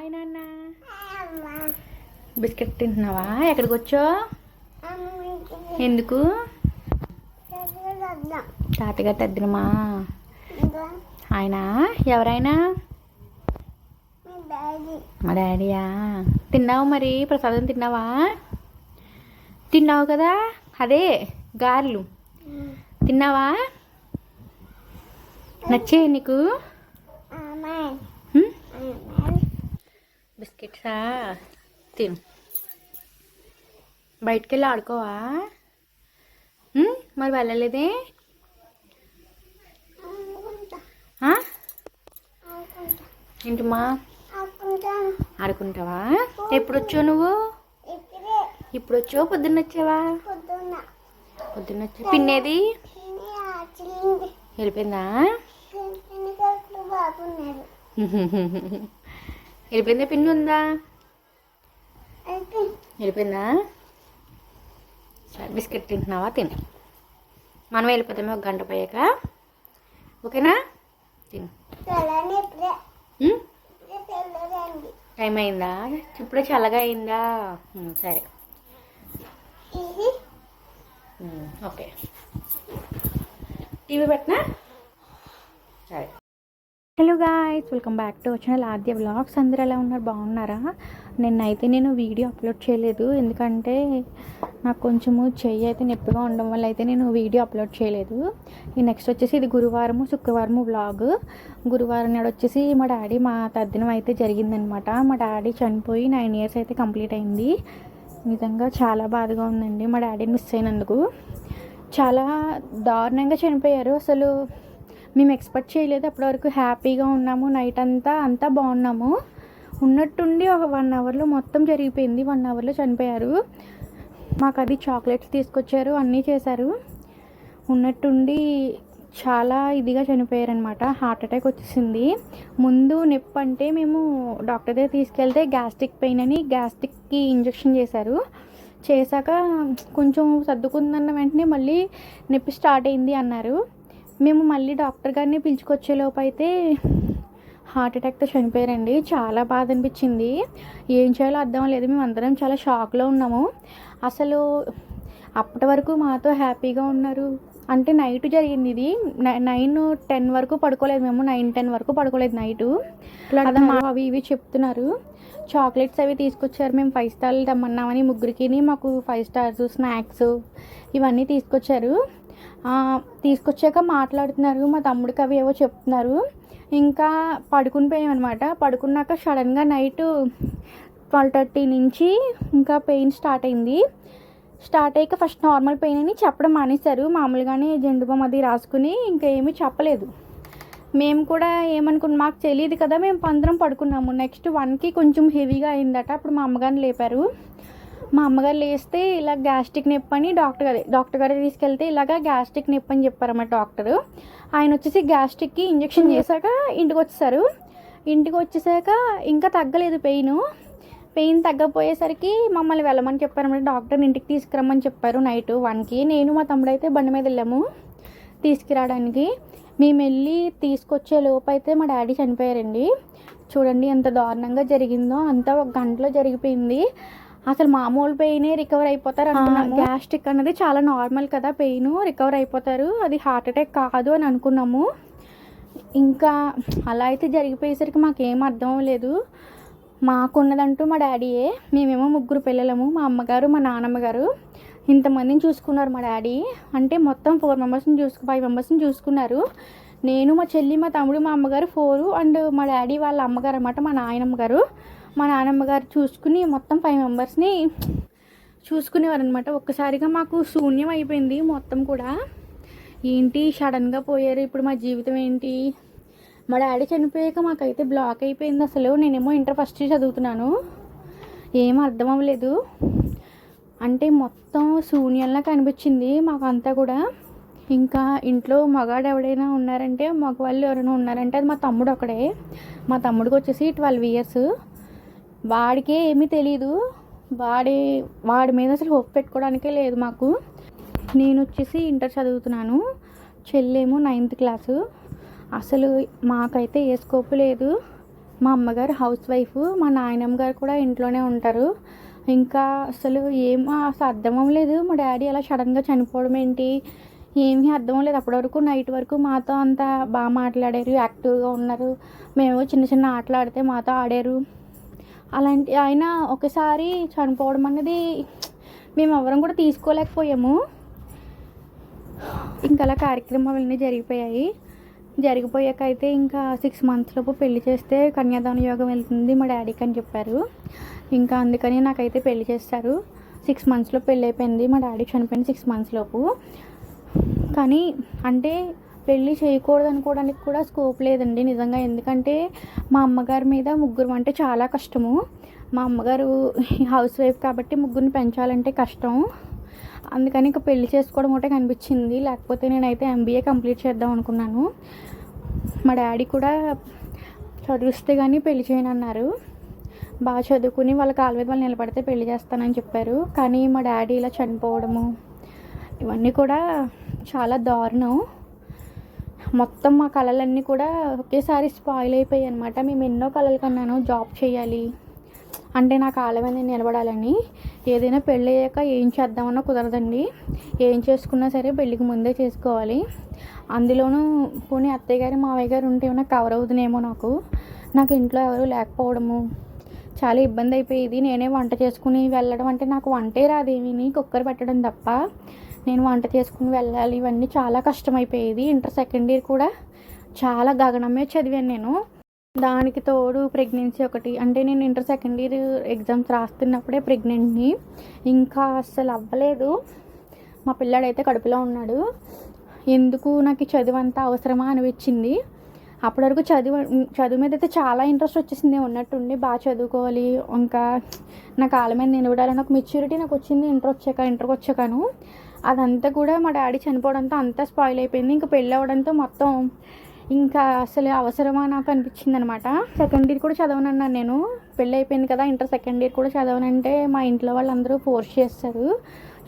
Hi నాన్న. Biscuit తింటున్నావా? ఎక్కడికి వచ్చో ఎందుకు? తాతగారు తద్దినమా? ఆయన? ఎవరైనా? మా డాడీయా? తిన్నావు మరి? ప్రసాదం తిన్నావా? తిన్నావు కదా? అదే గారెలు. తిన్నావా? నచ్చే నీకు? బిస్కెట్సా తిను. బయటికి వెళ్ళి ఆడుకోవా? మరి వెళ్ళలేదే? ఆ? ఏంటమ్మా? ఆడుకుంటావా? ఎప్పుడు వచ్చావు నువ్వు? ఇప్పుడు. వచ్చావు పొద్దున్న వచ్చావా? పొద్దున్న. వచ్చా. పిన్నేది? వెళ్ళిపోయిందా? వెళ్ళిపోయిందా? పిన్ను ఉందా? వెళ్ళిపోయిందా? సరే బిస్కెట్ తింటున్నావా? తిను. మనం వెళ్ళిపోతామే ఒక గంట పోయాక. ఓకేనా? తిను? టైం అయిందా? ఇప్పుడే చల్లగా అయిందా? సరే. ఓకే. టీవీ పెట్టనా? సరే. Hello guys welcome back to వచ్చిన ఆద్య వ్లాగ్స్ అందరూ ఎలా ఉన్నారు? బాగున్నారా? నిన్నైతే నేను వీడియో అప్లోడ్ చేయలేదు. ఎందుకంటే నాకు కొంచెము చెయ్యి అయితే నొప్పిగా ఉండడం వల్ల అయితే నేను వీడియో అప్లోడ్ చేయలేదు. ఈ నెక్స్ట్ వచ్చేసి ఇది గురువారము శుక్రవారము వ్లాగ్ గురువారం నాడు వచ్చేసి మా డాడీ మా తద్దినం అయితే జరిగిందనమాట. మా డాడీ చనిపోయి నైన్ ఇయర్స్ అయితే కంప్లీట్ అయింది. నిజంగా చాలా బాధగా ఉందండి. మా డాడీని మిస్ అయినందుకు. చాలా దారుణంగా చనిపోయారు. అసలు మేము ఎక్స్పెక్ట్ చేయలేదు. అప్పటివరకు హ్యాపీగా ఉన్నాము. నైట్ అంతా అంతా బాగున్నాము. ఉన్నట్టుండి ఒక వన్ అవర్లో మొత్తం జరిగిపోయింది. వన్ అవర్లో చనిపోయారు. మాకు అది చాక్లెట్స్ తీసుకొచ్చారు. అన్నీ చేశారు. ఉన్నట్టుండి చాలా ఇదిగా చనిపోయారనమాట హార్ట్ అటాక్ వచ్చేసింది. ముందు నొప్పి అంటే మేము డాక్టర్ దగ్గర తీసుకెళ్తే గ్యాస్ట్రిక్ పెయిన్ అని గ్యాస్ట్రిక్కి ఇంజెక్షన్ చేశారు. చేశాక కొంచెం సర్దుకుందన్న వెంటనే మళ్ళీ నొప్పి స్టార్ట్ అయింది అన్నారు. మేము మళ్ళీ డాక్టర్ గారిని పిలుచుకొచ్చే లోపు అయితే హార్ట్ అటాక్తో చనిపోయారండి. చాలా బాధ అనిపించింది. ఏం చేయాలో అర్థం లేదు మేము అందరం చాలా షాక్లో ఉన్నాము. అసలు అప్పటి వరకు మాతో హ్యాపీగా ఉన్నారు అంటే నైట్ జరిగింది ఇది. నైన్ టెన్ వరకు పడుకోలేదు మేము. నైన్ టెన్ వరకు పడుకోలేదు నైట్. అవి ఇవి చెప్తున్నారు. చాక్లెట్స్ అవి తీసుకొచ్చారు. మేము ఫైవ్ స్టార్లు తెమ్మన్నామని ముగ్గురికి మాకు ఫైవ్ స్టార్స్ స్నాక్స్ ఇవన్నీ తీసుకొచ్చారు. తీసుకొచ్చాక మాట్లాడుతున్నారు. మా తమ్ముడికి అవి ఏవో చెప్తున్నారు. ఇంకా పడుకుని పోయామన్నమాట పడుకున్నాక సడన్గా నైట్ ట్వెల్వ్ థర్టీ నుంచి ఇంకా పెయిన్ స్టార్ట్ అయింది. స్టార్ట్ అయ్యాక ఫస్ట్ నార్మల్ పెయిన్ అని చెప్పడం మానేశారు. మామూలుగానే జెండుబామ్ అది రాసుకుని ఇంకా ఏమీ చెప్పలేదు. మేము కూడా ఏమనుకున్న మాకు తెలియదు కదా మేము పందరం పడుకున్నాము. నెక్స్ట్ వన్కి కొంచెం హెవీగా అయిందట. అప్పుడు మా అమ్మగారిని లేపారు. మా అమ్మగారు లేస్తే ఇలా గ్యాస్ట్రిక్ నొప్పి అని డాక్టర్ గారి డాక్టర్ గారి తీసుకెళ్తే ఇలాగా గ్యాస్ట్రిక్ నొప్పి అని చెప్పారన్నమాట డాక్టర్. ఆయన వచ్చేసి గ్యాస్ట్రిక్కి ఇంజెక్షన్ చేశాక ఇంటికి వచ్చేసారు. ఇంటికి వచ్చేసాక ఇంకా తగ్గలేదు పెయిన్. పెయిన్ తగ్గపోయేసరికి మమ్మల్ని వెళ్ళమని చెప్పారన్నమాట డాక్టర్ని ఇంటికి తీసుకురమ్మని చెప్పారు నైట్ వన్కి. నేను మా తమ్ముడు అయితే బండి మీద వెళ్ళాము తీసుకురావడానికి. మేము వెళ్ళి తీసుకొచ్చే లోపు అయితే మా డాడీ చనిపోయారండి. చూడండి ఎంత దారుణంగా జరిగిందో అంతా ఒక గంటలో జరిగిపోయింది. అసలు మామూలు పెయినే రికవర్ అయిపోతారు అనుకున్నాము. గ్యాస్ట్రిక్ అన్నది చాలా నార్మల్ కదా పెయిన్ రికవర్ అయిపోతారు. అది హార్ట్ అటాక్ కాదు అని అనుకున్నాము. ఇంకా అలా అయితే జరిగిపోయేసరికి మాకేం అర్థం లేదు మాకున్నదంటూ మా డాడీయే మేమేమో ముగ్గురు పిల్లలము మా అమ్మగారు మా నాన్నమ్మ గారు ఇంతమందిని చూసుకున్నారు మా డాడీ. అంటే మొత్తం ఫోర్ మెంబర్స్ని చూసుకు ఫైవ్ మెంబర్స్ని చూసుకున్నారు. నేను మా చెల్లి మా తమ్ముడు మా అమ్మగారు ఫోరు అండ్ మా డాడీ వాళ్ళ అమ్మగారు అనమాట మా నాయనమ్మ గారు మా నాన్నమ్మ గారు చూసుకుని మొత్తం ఫైవ్ మెంబర్స్ని చూసుకునేవారు అనమాట ఒక్కసారిగా మాకు శూన్యం అయిపోయింది మొత్తం కూడా. ఏంటి? సడన్గా పోయారు. ఇప్పుడు మా జీవితం ఏంటి? మా డాడీ చనిపోయాక మాకైతే బ్లాక్ అయిపోయింది అసలు. నేనేమో ఇంటర్ ఫస్ట్ చదువుతున్నాను. ఏం అర్థం అవ్వలేదు. అంటే మొత్తం శూన్యంలా కనిపించింది మాకు అంతా కూడా. ఇంకా ఇంట్లో మగాడు ఎవడైనా ఉన్నారంటే మగవాళ్ళు ఎవరైనా ఉన్నారంటే అది మా తమ్ముడు ఒకడే మా తమ్ముడికి వచ్చేసి ట్వెల్వ్ ఇయర్స్ వాడికే ఏమీ తెలియదు వాడి వాడి మీద అసలు హోప్ పెట్టుకోవడానికే లేదు మాకు. నేను వచ్చేసి ఇంటర్ చదువుతున్నాను. చెల్లేమో నైన్త్ క్లాసు అసలు మాకైతే ఏ స్కోప్ లేదు. మా అమ్మగారు హౌస్ వైఫ్ మా నాయనమ్మ గారు కూడా ఇంట్లోనే ఉంటారు. ఇంకా అసలు ఏం అసలు అర్థం అవ్వలేదు మా డాడీ అలా సడన్గా చనిపోవడం ఏంటి? ఏమీ అర్థం లేదు. అప్పటి వరకు నైట్ వరకు మాతో అంతా బాగా మాట్లాడారు. యాక్టివ్గా ఉన్నారు. మేము చిన్న చిన్న ఆటలు ఆడితే మాతో ఆడారు. అలాంటి ఆయన ఒకసారి చనిపోవడం అనేది మేము ఎవరం కూడా తీసుకోలేకపోయాము. ఇంకా అలా కార్యక్రమాలన్నీ జరిగిపోయాయి. జరిగిపోయాక అయితే ఇంకా సిక్స్ మంత్స్లోపు పెళ్ళి చేస్తే కన్యాదాన యోగం వెళ్తుంది మా డాడీకి అని చెప్పారు. ఇంకా అందుకని నాకైతే పెళ్ళి చేస్తారు. సిక్స్ మంత్స్లో పెళ్ళి అయిపోయింది. మా డాడీ చనిపోయింది సిక్స్ మంత్స్ లోపు. కానీ అంటే పెళ్ళి చేయకూడదు అనుకోవడానికి కూడా స్కోప్ లేదండి నిజంగా. ఎందుకంటే మా అమ్మగారి మీద ముగ్గురు అంటే చాలా కష్టము. మా అమ్మగారు హౌస్ వైఫ్ కాబట్టి ముగ్గురిని పెంచాలంటే కష్టం. అందుకని ఇంకా పెళ్ళి చేసుకోవడం ఒకటే కనిపించింది. లేకపోతే నేనైతే ఎంబీఏ కంప్లీట్ చేద్దాం అనుకున్నాను. మా డాడీ కూడా చదివిస్తే కానీ పెళ్ళి చేయను అన్నారు బాగా చదువుకుని వాళ్ళ కాళ్ళ మీద వాళ్ళు నిలబడితే పెళ్ళి చేస్తానని చెప్పారు. కానీ మా డాడీ ఇలా చనిపోవడము ఇవన్నీ కూడా చాలా దారుణం. మొత్తం మా కళలన్నీ కూడా ఒకేసారి స్పాయిల్ అయిపోయాయి అనమాట మేము ఎన్నో కళలు కన్నాను జాబ్ చేయాలి. అంటే నా కాళ్ళ మీద నిలబడాలని. ఏదైనా పెళ్ళి అయ్యాక ఏం చేద్దామన్నా కుదరదండి. ఏం చేసుకున్నా సరే పెళ్ళికి ముందే చేసుకోవాలి. అందులోనూ పోనీ అత్తయ్య గారు మావయ్య గారు ఉంటే ఏమైనా కవర్ అవుతుందేమో నాకు. నాకు ఇంట్లో ఎవరు లేకపోవడము చాలా ఇబ్బంది అయిపోయేది. నేనే వంట చేసుకుని వెళ్ళడం అంటే నాకు వంటే రాదేమీ. కుక్కర్ పెట్టడం తప్ప. నేను వంట చేసుకుని వెళ్ళాలి. ఇవన్నీ చాలా కష్టమైపోయేది. ఇంటర్ సెకండ్ ఇయర్ కూడా చాలా గగనమే చదివాను నేను. దానికి తోడు ప్రెగ్నెన్సీ ఒకటి. అంటే నేను ఇంటర్ సెకండ్ ఇయర్ ఎగ్జామ్స్ రాస్తున్నప్పుడే ప్రెగ్నెంట్ని. ఇంకా అస్సలు అవ్వలేదు. మా పిల్లాడైతే కడుపులో ఉన్నాడు. ఎందుకు నాకు చదువు అంతా అవసరమా అనిపించింది. అప్పటి వరకు చదువు చదువు మీద అయితే చాలా ఇంట్రెస్ట్ వచ్చేసింది. ఉన్నట్టుండి బాగా చదువుకోవాలి. ఇంకా నా కాళ్ళ మీద నిలబడాలని ఒక మెచ్యూరిటీ నాకు వచ్చింది. ఇంటర్ వచ్చాక ఇంటర్కి వచ్చాకను. అదంతా కూడా మా డాడీ చనిపోవడంతో అంతా స్పాయిల్ అయిపోయింది. ఇంకా పెళ్ళి అవ్వడంతో మొత్తం ఇంకా అసలు అవసరమా నాకు అనిపించింది అనమాట సెకండ్ ఇయర్ కూడా చదవనన్నాను నేను. పెళ్ళి అయిపోయింది కదా ఇంటర్ సెకండ్ ఇయర్ కూడా చదవనంటే మా ఇంట్లో వాళ్ళందరూ ఫోర్స్ చేస్తారు.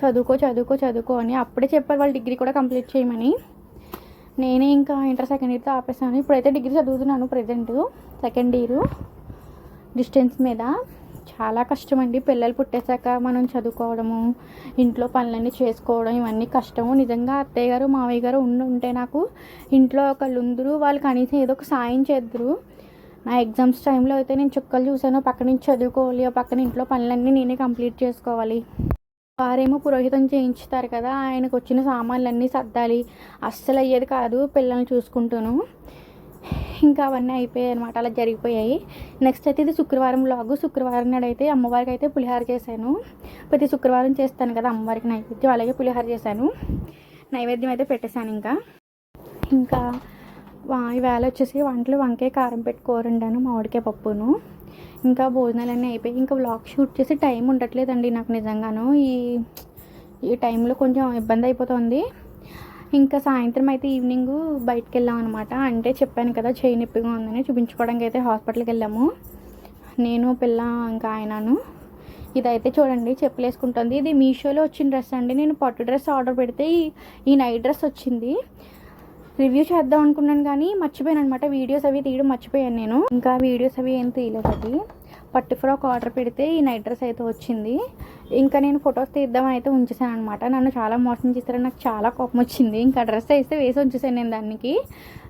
చదువుకో చదువుకో చదువుకో అని అప్పుడే చెప్పారు వాళ్ళు డిగ్రీ కూడా కంప్లీట్ చేయమని. నేనే ఇంకా ఇంటర్ సెకండ్ ఇయర్తో ఆపేసాను ఇప్పుడైతే డిగ్రీ చదువుతున్నాను ప్రజెంట్ సెకండ్ ఇయర్ డిస్టెన్స్ మీద. చాలా కష్టమండి. పిల్లలు పుట్టేశాక మనం చదువుకోవడము ఇంట్లో పనులన్నీ చేసుకోవడం ఇవన్నీ కష్టము. నిజంగా అత్తయ్య గారు మావయ్య గారు ఉండి ఉంటే నాకు ఇంట్లో ఒకళ్ళు ఉందరు వాళ్ళు కనీసం ఏదో ఒక సాయం చేద్దరు. నా ఎగ్జామ్స్ టైంలో అయితే నేను చుక్కలు చూసాను పక్క నుంచి చదువుకోవాలి ఆ పక్కన ఇంట్లో పనులన్నీ నేనే కంప్లీట్ చేసుకోవాలి. వారేమో పురోహితం చేయించుతారు కదా ఆయనకు వచ్చిన సామాన్లన్నీ సర్దాలి. అస్సలు అయ్యేది కాదు పిల్లల్ని చూసుకుంటూను. ఇంకా అవన్నీ అయిపోయాయి అనమాట అలా జరిగిపోయాయి. నెక్స్ట్ అయితే ఇది శుక్రవారం లాగు శుక్రవారం నాడు అయితే అమ్మవారికి అయితే పులిహార చేశాను. ప్రతి శుక్రవారం చేస్తాను కదా అమ్మవారికి నైవేద్యం. అలాగే పులిహార చేశాను. నైవేద్యం అయితే పెట్టేశాను ఇంకా. ఇంకా ఈవేళ వచ్చేసి వంటలు వంకాయ కారం పెట్టి కూర వండాను మామిడికాయ పప్పును. ఇంకా భోజనాలన్నీ అయిపోయి ఇంకా వ్లాగ్ షూట్ చేసి టైం ఉండట్లేదండి నాకు నిజంగాను. ఈ ఈ టైంలో కొంచెం ఇబ్బంది అయిపోతుంది. ఇంకా సాయంత్రం అయితే ఈవినింగ్ బయటకు వెళ్ళాం అనమాట అంటే చెప్పాను కదా చేయి నొప్పిగా ఉందని చూపించుకోవడానికి అయితే హాస్పిటల్కి వెళ్ళాము. నేను పిల్ల ఇంకా ఆయనను. ఇదైతే చూడండి చెప్పులు వేసుకుంటుంది. ఇది మీషోలో వచ్చిన డ్రెస్ అండి. నేను పట్టు డ్రెస్ ఆర్డర్ పెడితే ఈ- ఈ నైట్ డ్రెస్ వచ్చింది. రివ్యూ చేద్దాం అనుకున్నాను కానీ మర్చిపోయాను అనమాట వీడియోస్ అవి తీయడం మర్చిపోయాను నేను. ఇంకా వీడియోస్ అవి ఏం తీయలేదు అది. పట్టు ఫ్రాక్ ఆర్డర్ పెడితే ఈ నైట్ డ్రెస్ అయితే వచ్చింది. ఇంకా నేను ఫొటోస్ తీద్దామని అయితే ఉంచేసాను అనమాట నన్ను చాలా మోసం చేస్తారని నాకు చాలా కోపం వచ్చింది. ఇంకా డ్రెస్ వేస్తే వేసి ఉంచేసాను నేను దానికి.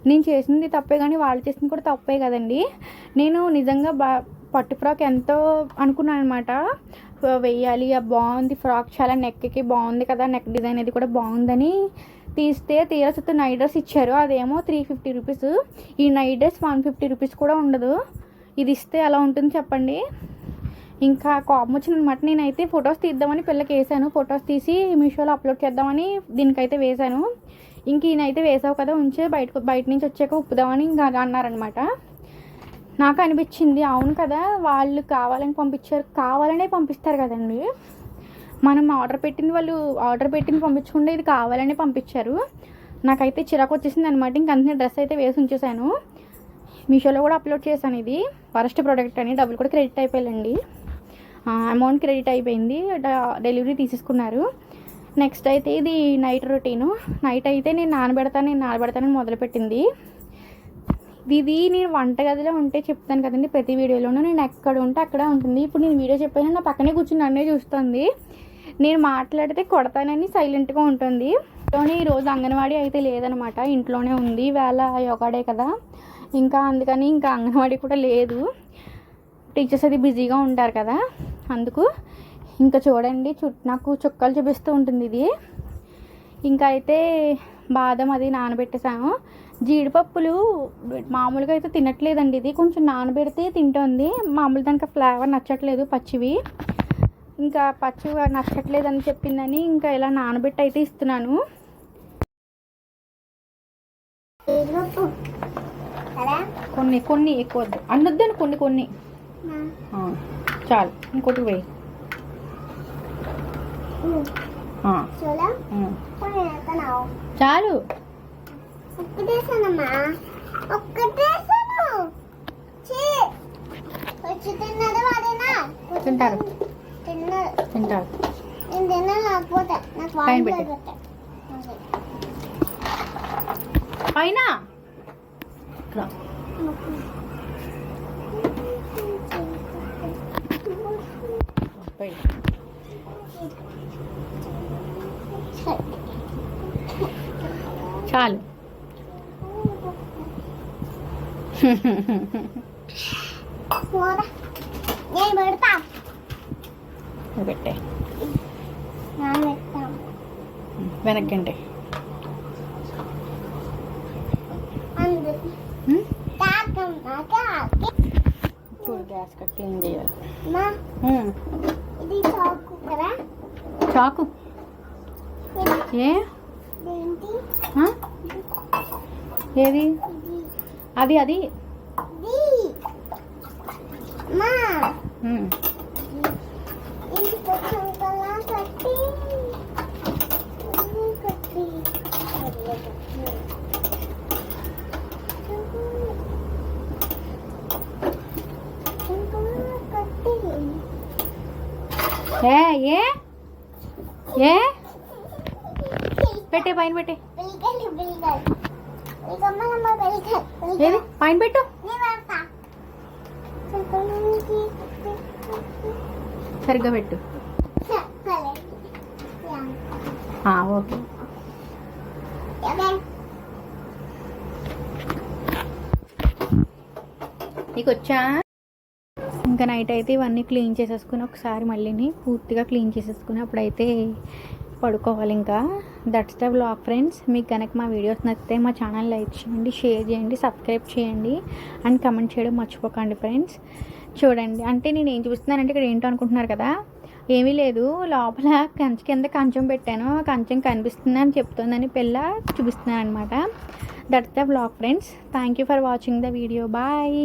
నేను చేసింది తప్పే కానీ వాళ్ళు చేసింది కూడా తప్పే కదండి. నేను నిజంగా బా పట్టు ఫ్రాక్ ఎంతో అనుకున్నాను అనమాట వెయ్యాలి బాగుంది ఫ్రాక్ చాలా నెక్కి బాగుంది కదా నెక్ డిజైన్ అది కూడా బాగుందని తీస్తే తీరా చుట్టూ నైట్ డ్రెస్ ఇచ్చారు. అదేమో త్రీ ఫిఫ్టీ రూపీస్. ఈ night dress one fifty rupees కూడా ఉండదు. ఇది ఇస్తే ఎలా ఉంటుంది చెప్పండి? ఇంకా కోపం వచ్చిందనమాట నేనైతే ఫొటోస్ తీద్దామని పిల్లకి వేసాను. ఫొటోస్ తీసి మీషోలో అప్లోడ్ చేద్దామని దీనికైతే వేశాను ఇంక ఈయనైతే వేసావు కదా ఉంచే బయటకు బయట నుంచి వచ్చాక ఉప్పుదామని ఇంకా అన్నారనమాట నాకు అనిపించింది అవును కదా వాళ్ళు కావాలని పంపించారు. కావాలనే పంపిస్తారు కదండి. మనం ఆర్డర్ పెట్టింది వాళ్ళు ఆర్డర్ పెట్టింది పంపించకుండా ఇది కావాలనే పంపించారు. నాకైతే చిరాకు వచ్చేసింది అనమాట ఇంకంతే డ్రెస్ అయితే వేసి ఉంచేసాను. మీషోలో కూడా అప్లోడ్ చేశాను ఇది. ఫస్ట్ ప్రోడక్ట్ అని డబ్బులు కూడా క్రెడిట్ అయిపోయాయండి అమౌంట్ క్రెడిట్ అయిపోయింది. డెలివరీ తీసేసుకున్నారు. నెక్స్ట్ అయితే ఇది నైట్ రొటీను నైట్ అయితే నేను నానబెడతాను నేను నానబెడతానని మొదలుపెట్టింది. ఇది నేను వంటగదిలో ఉంటే చెప్తాను కదండి ప్రతి వీడియోలోనూ నేను ఎక్కడ ఉంటే అక్కడ ఉంటుంది. ఇప్పుడు నేను వీడియో చెప్పాను నా పక్కనే కూర్చుని నన్నే చూస్తుంది. నేను మాట్లాడితే కొడతానని సైలెంట్గా ఉంటుంది. ఇంట్లోనే ఈరోజు అంగన్వాడీ అయితే లేదనమాట ఇంట్లోనే ఉంది. వేళ యోగాడే కదా. ఇంకా అందుకని ఇంకా అంగన్వాడీ కూడా లేదు. టీచర్స్ అది బిజీగా ఉంటారు కదా. అందుకు ఇంకా చూడండి చుట్టూ నాకు చుక్కలు చూపిస్తూ ఉంటుంది ఇది. ఇంకా అయితే బాదం అది నానబెట్టేసాను. జీడిపప్పులు మామూలుగా అయితే తినట్లేదండి ఇది. కొంచెం నానబెడితే తింటుంది. మామూలు దానికి ఫ్లేవర్ నచ్చట్లేదు పచ్చివి. ఇంకా పచ్చివి నచ్చట్లేదు అని చెప్పిందని ఇంకా ఇలా నానబెట్టి అయితే ఇస్తున్నాను. కొన్ని కొన్ని ఎక్కువ వద్దు. అన్నొద్దని కొన్ని. కొన్ని చాలు. ఇంకోటి వేస్తున్నావు చాలు. తింటారు. తింటారు. పైన వాడిని పెట్టు. పెట్టే పైన ఇక్కడ. పై. చాలు కూర నేను పెడతా ఇది పెట్టే నేను పెడతాను వెనక్కంటే అందు తాకమ్మా తాకి చూడు గ్యాస్ కట్ క్లీన్ చేయాలి మా ఉమ్. ఇది చాకు ఏ? ఏది? అది అది ఇది మా ఉమ్. ఇది కొంచెం కలా కట్టి ఇది కట్టి కట్టి ఏ ఏ? ఏ? పెట్టే పైన పెట్టే. ఏది? పైన పెట్టు. సరిగ్గా పెట్టు. ఓకే. నీకు వచ్చా ఇంకా నైట్ అయితే ఇవన్నీ క్లీన్ చేసేసుకుని ఒకసారి మళ్ళీని పూర్తిగా క్లీన్ చేసేసుకుని అప్పుడైతే పడుకోవాలి ఇంకా. దట్స్ ద బ్లాగ్ ఫ్రెండ్స్ మీకు కనుక మా వీడియోస్ నచ్చితే మా ఛానల్ లైక్ చేయండి షేర్ చేయండి సబ్స్క్రైబ్ చేయండి అండ్ కమెంట్ చేయడం మర్చిపోకండి ఫ్రెండ్స్ చూడండి అంటే నేను ఏం చూపిస్తున్నానంటే ఇక్కడ ఏంటో అనుకుంటున్నారు కదా? ఏమీ లేదు. లోపల కంచ కింద కంచం పెట్టాను. ఆ కంచం కనిపిస్తుంది అని చెప్తుందని పిల్ల చూపిస్తున్నాను అనమాట that's the blog friends thank you for watching the video bye